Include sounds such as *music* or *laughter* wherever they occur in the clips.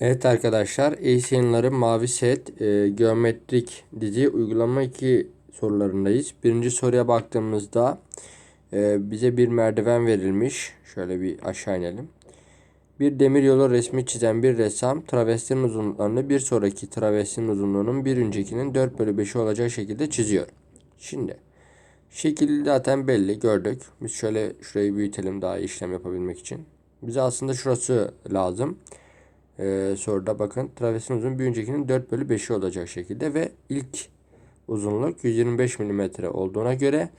Evet arkadaşlar, Asian'ların mavi set e, geometrik dizi uygulama 2 sorularındayız. Birinci soruya baktığımızda e, bize bir merdiven verilmiş. Şöyle bir aşağı inelim. Bir demir yolu resmi çizen bir ressam travestinin uzunluklarını bir sonraki travestinin uzunluğunun bir öncekinin 4 bölü 5'i olacak şekilde çiziyor. Şimdi şekil zaten belli gördük. Biz şöyle şurayı büyütelim daha işlem yapabilmek için. Bize aslında şurası lazım e, soruda bakın travesin uzun bir öncekinin 4 bölü 5'i olacak şekilde ve ilk uzunluk 125 mm olduğuna göre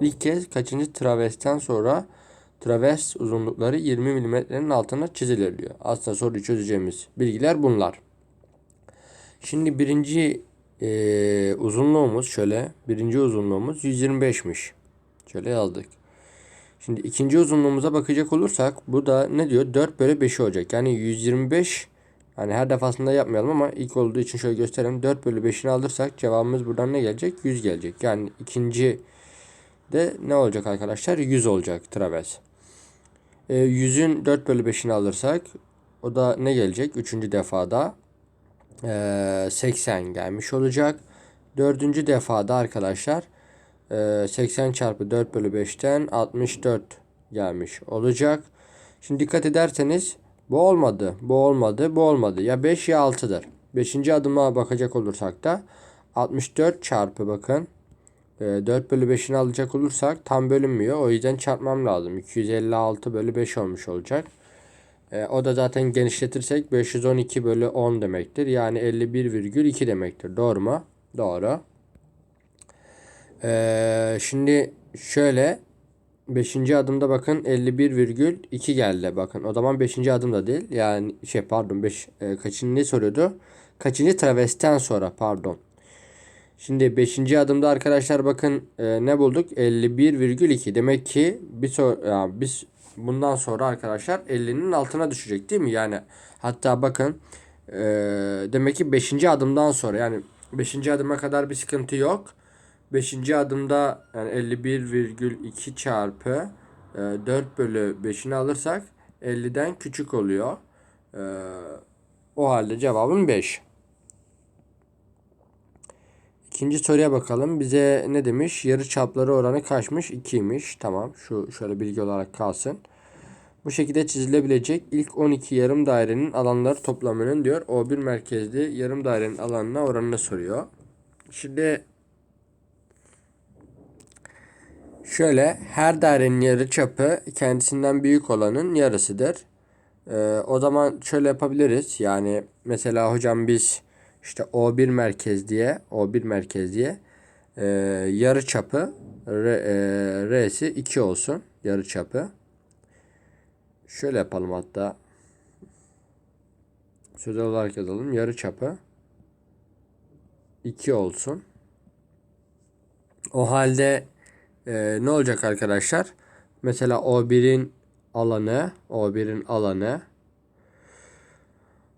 ilk kez kaçıncı travesten sonra traves uzunlukları 20 mm'nin altına çizilir diyor. Aslında soruyu çözeceğimiz bilgiler bunlar. Şimdi birinci e, uzunluğumuz şöyle birinci uzunluğumuz 125'miş. Şöyle yazdık. Şimdi ikinci uzunluğumuza bakacak olursak bu da ne diyor? 4 bölü 5 olacak. Yani 125 yani her defasında yapmayalım ama ilk olduğu için şöyle gösterelim. 4 bölü 5'ini alırsak cevabımız buradan ne gelecek? 100 gelecek. Yani ikinci de ne olacak arkadaşlar? 100 olacak travers. E, 100'ün 4 bölü 5'ini alırsak o da ne gelecek? Üçüncü defada e, 80 gelmiş olacak. Dördüncü defada arkadaşlar 80 çarpı 4 bölü 5'ten 64 gelmiş olacak. Şimdi dikkat ederseniz bu olmadı, bu olmadı, bu olmadı. Ya 5 ya 6'dır. 5. adıma bakacak olursak da 64 çarpı bakın 4 bölü 5'ini alacak olursak tam bölünmüyor. O yüzden çarpmam lazım. 256 bölü 5 olmuş olacak. O da zaten genişletirsek 512 bölü 10 demektir. Yani 51,2 demektir. Doğru mu? Doğru. Ee, şimdi şöyle 5. adımda bakın 51,2 geldi bakın. O zaman 5. adımda değil. Yani şey pardon 5 e, kaçıncı ne soruyordu? Kaçıncı travesten sonra pardon. Şimdi 5. adımda arkadaşlar bakın e, ne bulduk? 51,2. Demek ki bir so yani biz bundan sonra arkadaşlar 50'nin altına düşecek değil mi? Yani hatta bakın e, demek ki 5. adımdan sonra yani 5. adıma kadar bir sıkıntı yok. 5. adımda yani 51,2 çarpı e, 4 bölü 5'ini alırsak 50'den küçük oluyor. E, o halde cevabım 5. İkinci soruya bakalım. Bize ne demiş? Yarı çapları oranı kaçmış? 2'ymiş. Tamam. Şu şöyle bilgi olarak kalsın. Bu şekilde çizilebilecek ilk 12 yarım dairenin alanları toplamının diyor O1 merkezli yarım dairenin alanına oranını soruyor. Şimdi Şöyle her dairenin yarı çapı kendisinden büyük olanın yarısıdır. Ee, o zaman şöyle yapabiliriz. Yani mesela hocam biz işte O1 merkez diye O1 merkez diye e, yarı çapı R, e, R'si 2 olsun. Yarı çapı. Şöyle yapalım hatta. Sözel olarak yazalım. Yarı çapı 2 olsun. O halde ee, ne olacak arkadaşlar? Mesela O1'in alanı, O1'in alanı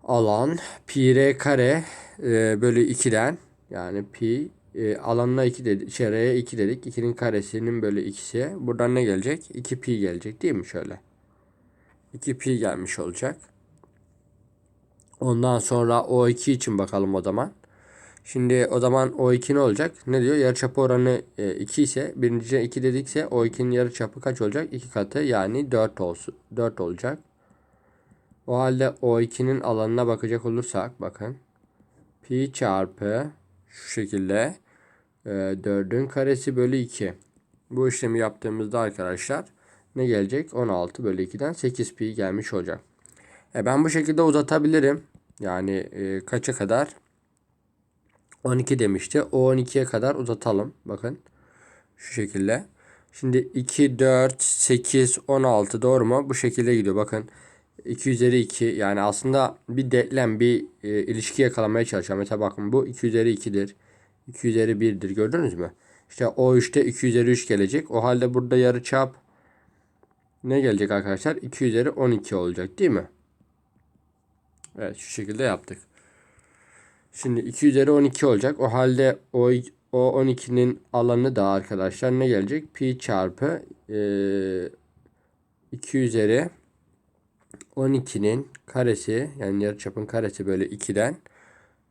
alan pi r kare e, bölü 2'den yani pi e, alanına 2 dedik, şey r'ye 2 dedik. 2'nin karesinin bölü 2'si. Buradan ne gelecek? 2 pi gelecek değil mi şöyle? 2 pi gelmiş olacak. Ondan sonra O2 için bakalım o zaman. Şimdi o zaman O2 ne olacak? Ne diyor? Yarıçapı oranı 2 e, ise birincide 2 dedikse O2'nin yarıçapı kaç olacak? 2 katı yani 4 olsun. 4 olacak. O halde O2'nin alanına bakacak olursak bakın. Pi çarpı şu şekilde 4'ün e, karesi bölü 2. Bu işlemi yaptığımızda arkadaşlar ne gelecek? 16 bölü 2'den 8 pi gelmiş olacak. E ben bu şekilde uzatabilirim. Yani e, kaça kadar? 12 demişti. O 12'ye kadar uzatalım. Bakın. Şu şekilde. Şimdi 2, 4, 8, 16 doğru mu? Bu şekilde gidiyor. Bakın. 2 üzeri 2 yani aslında bir denklem bir e, ilişki yakalamaya çalışıyorum. Mesela bakın bu 2 üzeri 2'dir. 2 üzeri 1'dir gördünüz mü? İşte o 3'te 2 üzeri 3 gelecek. O halde burada yarı çap ne gelecek arkadaşlar? 2 üzeri 12 olacak değil mi? Evet şu şekilde yaptık. Şimdi 2 üzeri 12 olacak. O halde o, o 12'nin alanı da arkadaşlar ne gelecek? Pi çarpı e, 2 üzeri 12'nin karesi yani yarıçapın karesi böyle 2'den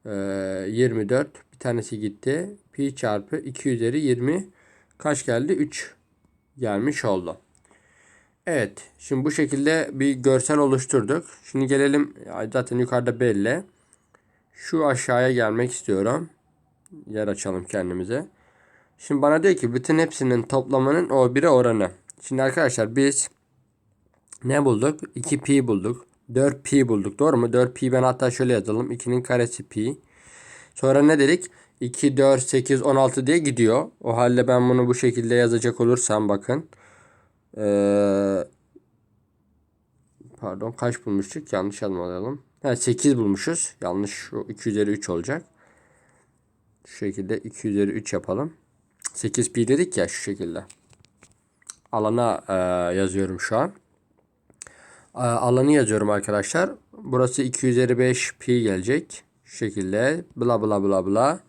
e, 24 bir tanesi gitti. Pi çarpı 2 üzeri 20 kaç geldi? 3 gelmiş oldu. Evet. Şimdi bu şekilde bir görsel oluşturduk. Şimdi gelelim zaten yukarıda belli. Şu aşağıya gelmek istiyorum. Yer açalım kendimize. Şimdi bana diyor ki bütün hepsinin toplamının o 1'e oranı. Şimdi arkadaşlar biz ne bulduk? 2pi bulduk. 4pi bulduk. Doğru mu? 4pi ben hatta şöyle yazalım. 2'nin karesi pi. Sonra ne dedik? 2, 4, 8, 16 diye gidiyor. O halde ben bunu bu şekilde yazacak olursam bakın. Ee, pardon kaç bulmuştuk? Yanlış yazmalıyalım. Ha, 8 bulmuşuz. Yanlış şu 2 üzeri 3 olacak. Şu şekilde 2 üzeri 3 yapalım. 8 pi dedik ya şu şekilde. Alana e, yazıyorum şu an. E, alanı yazıyorum arkadaşlar. Burası 2 üzeri 5 pi gelecek. Şu şekilde bla bla bla bla.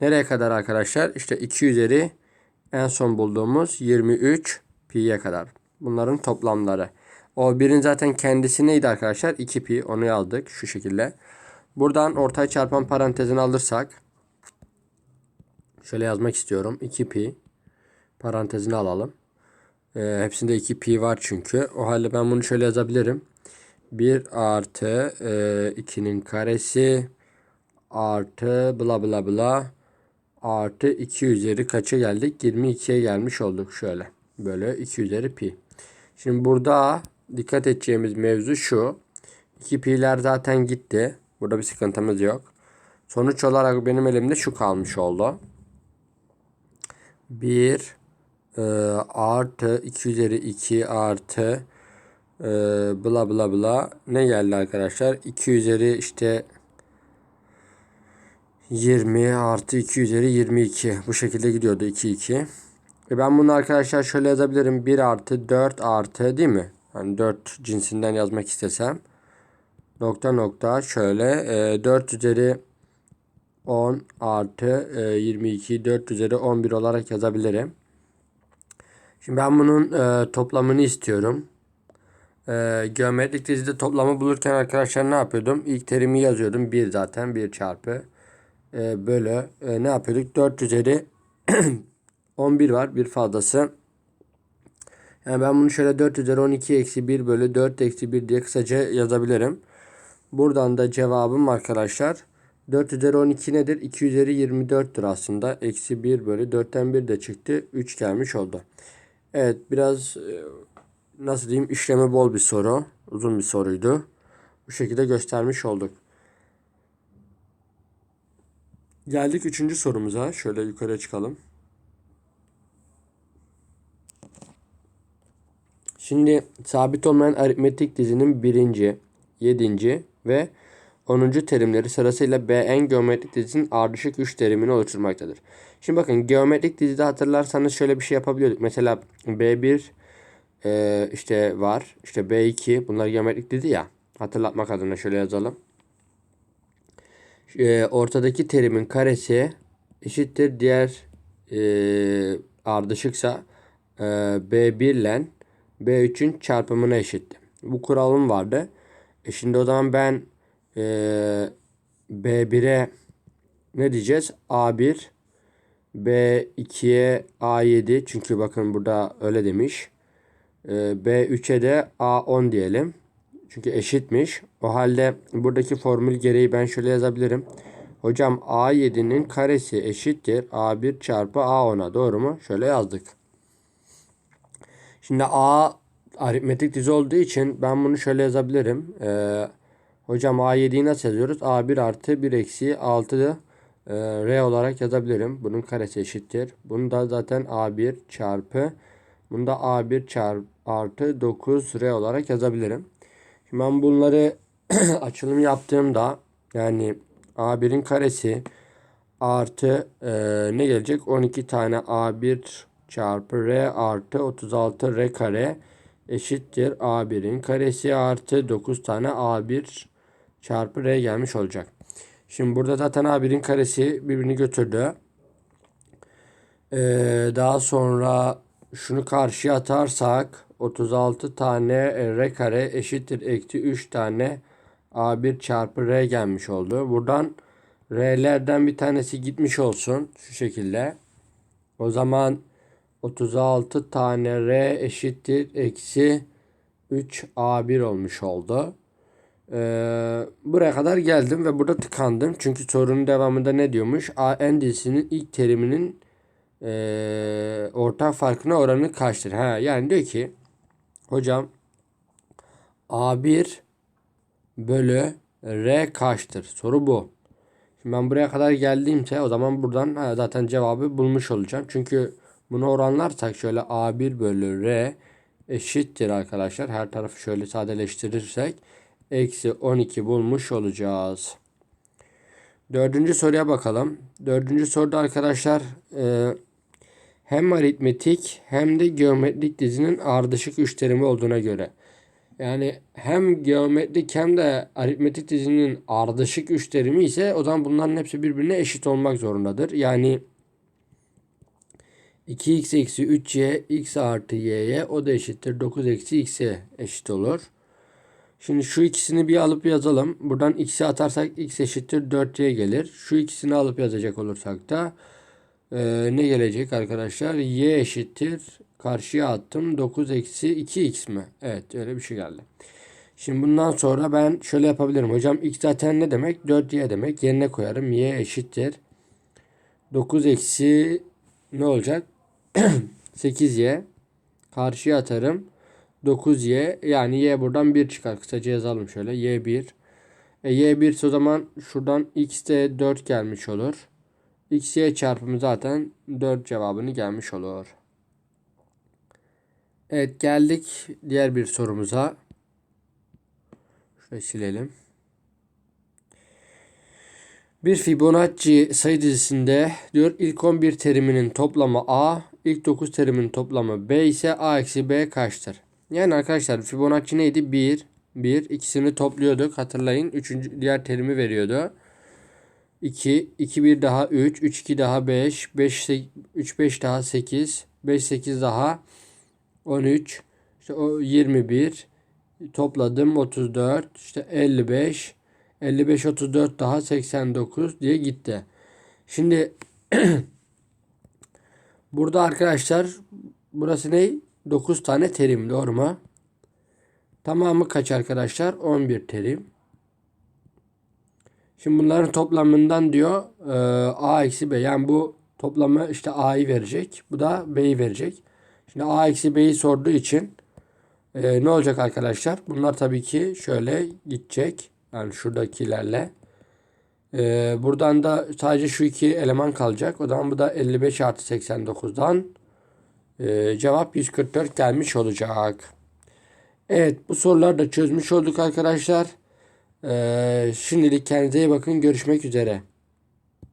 Nereye kadar arkadaşlar? İşte 2 üzeri en son bulduğumuz 23 pi'ye kadar. Bunların toplamları. O birin zaten kendisi neydi arkadaşlar? 2 pi. Onu yazdık şu şekilde. Buradan ortay çarpan parantezini alırsak şöyle yazmak istiyorum. 2 pi parantezini alalım. E, hepsinde 2 pi var çünkü. O halde ben bunu şöyle yazabilirim. 1 artı e, 2'nin karesi artı bla bla bla artı 2 üzeri kaça geldik? 22'ye gelmiş olduk şöyle. Böyle 2 üzeri pi. Şimdi burada dikkat edeceğimiz mevzu şu. 2 pi'ler zaten gitti. Burada bir sıkıntımız yok. Sonuç olarak benim elimde şu kalmış oldu. 1 e, artı 2 üzeri 2 artı e, bla bla bla ne geldi arkadaşlar? 2 üzeri işte 20 artı 2 üzeri 22 bu şekilde gidiyordu 2 2. E ben bunu arkadaşlar şöyle yazabilirim 1 artı 4 artı değil mi? Hani 4 cinsinden yazmak istesem nokta nokta şöyle e, 4 üzeri 10 artı e, 22 4 üzeri 11 olarak yazabilirim. Şimdi ben bunun e, toplamını istiyorum. E, geometrik dizide toplamı bulurken arkadaşlar ne yapıyordum? İlk terimi yazıyordum. 1 zaten 1 çarpı e, bölü e, ne yapıyorduk? 4 üzeri *clears throat* 11 var. Bir fazlası. Yani ben bunu şöyle 4 üzeri 12 eksi 1 bölü 4 eksi 1 diye kısaca yazabilirim. Buradan da cevabım arkadaşlar 4 üzeri 12 nedir? 2 üzeri 24'tür aslında. Eksi 1 bölü 4'ten 1 de çıktı. 3 gelmiş oldu. Evet biraz e, nasıl diyeyim işlemi bol bir soru. Uzun bir soruydu. Bu şekilde göstermiş olduk. Geldik üçüncü sorumuza. Şöyle yukarıya çıkalım. Şimdi sabit olmayan aritmetik dizinin birinci, yedinci ve 10. terimleri sırasıyla Bn geometrik dizinin ardışık 3 terimini oluşturmaktadır. Şimdi bakın geometrik dizide hatırlarsanız şöyle bir şey yapabiliyorduk. Mesela B1 e, işte var. İşte B2 bunlar geometrik dizi ya. Hatırlatmak adına şöyle yazalım. E, ortadaki terimin karesi eşittir diğer e, ardışıksa e, B1 ile B3'ün çarpımına eşitti. Bu kuralım vardı. E şimdi o zaman ben e, B1'e ne diyeceğiz? A1 B2'ye A7 çünkü bakın burada öyle demiş. E, B3'e de A10 diyelim. Çünkü eşitmiş. O halde buradaki formül gereği ben şöyle yazabilirim. Hocam A7'nin karesi eşittir A1 çarpı A10'a. Doğru mu? Şöyle yazdık. Şimdi A aritmetik dizi olduğu için ben bunu şöyle yazabilirim. Ee, hocam A7'yi nasıl yazıyoruz? A1 artı 1 eksi 6 e, R olarak yazabilirim. Bunun karesi eşittir. Bunu da zaten A1 çarpı bunu da A1 çarpı artı 9 R olarak yazabilirim. Şimdi ben bunları *clears throat* açılım yaptığımda yani A1'in karesi artı e, ne gelecek? 12 tane A1 çarpı R artı 36 R kare eşittir A1'in karesi artı 9 tane A1 çarpı R gelmiş olacak. Şimdi burada zaten A1'in karesi birbirini götürdü. Ee, daha sonra şunu karşıya atarsak 36 tane r kare eşittir eksi 3 tane a1 çarpı r gelmiş oldu. Buradan r'lerden bir tanesi gitmiş olsun şu şekilde. O zaman 36 tane r eşittir eksi 3 a1 olmuş oldu. Ee, buraya kadar geldim ve burada tıkandım. Çünkü sorunun devamında ne diyormuş? A n dizisinin ilk teriminin e, ortak farkına oranı kaçtır? Ha, yani diyor ki hocam A1 bölü R kaçtır? Soru bu. Şimdi ben buraya kadar geldiğimse o zaman buradan ha, zaten cevabı bulmuş olacağım. Çünkü bunu oranlarsak şöyle A1 bölü R eşittir arkadaşlar. Her tarafı şöyle sadeleştirirsek eksi 12 bulmuş olacağız. Dördüncü soruya bakalım. Dördüncü soruda arkadaşlar e, hem aritmetik hem de geometrik dizinin ardışık üç terimi olduğuna göre. Yani hem geometrik hem de aritmetik dizinin ardışık üç terimi ise o zaman bunların hepsi birbirine eşit olmak zorundadır. Yani 2x eksi 3y x artı y'ye o da eşittir 9 eksi x'e eşit olur. Şimdi şu ikisini bir alıp yazalım. Buradan x'i atarsak x eşittir 4y gelir. Şu ikisini alıp yazacak olursak da e, ne gelecek arkadaşlar? y eşittir. Karşıya attım. 9 eksi 2x mi? Evet öyle bir şey geldi. Şimdi bundan sonra ben şöyle yapabilirim. Hocam x zaten ne demek? 4y demek. Yerine koyarım. y eşittir. 9 eksi ne olacak? *clears throat* 8y. Karşıya atarım. 9y yani y buradan 1 çıkar. Kısaca yazalım şöyle. y1. E, y1 ise o zaman şuradan x de 4 gelmiş olur. x y çarpımı zaten 4 cevabını gelmiş olur. Evet geldik diğer bir sorumuza. Şöyle silelim. Bir Fibonacci sayı dizisinde diyor ilk 11 teriminin toplamı A, ilk 9 terimin toplamı B ise A eksi B kaçtır? Yani arkadaşlar Fibonacci neydi? 1, 1. ikisini topluyorduk. Hatırlayın. Üçüncü, diğer terimi veriyordu. 2, 2 1 daha 3, 3 2 daha 5, 5 3 5 daha 8, 5 8 daha 13, işte o 21 topladım 34, işte 55, 55 34 daha 89 diye gitti. Şimdi *clears throat* burada arkadaşlar burası ne? 9 tane terim doğru mu? Tamamı kaç arkadaşlar? 11 terim. Şimdi bunların toplamından diyor e, a eksi b. Yani bu toplamı işte a'yı verecek. Bu da b'yi verecek. Şimdi a eksi b'yi sorduğu için e, ne olacak arkadaşlar? Bunlar tabii ki şöyle gidecek. Yani şuradakilerle. E, buradan da sadece şu iki eleman kalacak. O zaman bu da 55 artı 89'dan ee, cevap 144 gelmiş olacak. Evet bu soruları da çözmüş olduk arkadaşlar. Ee, şimdilik kendinize iyi bakın. Görüşmek üzere.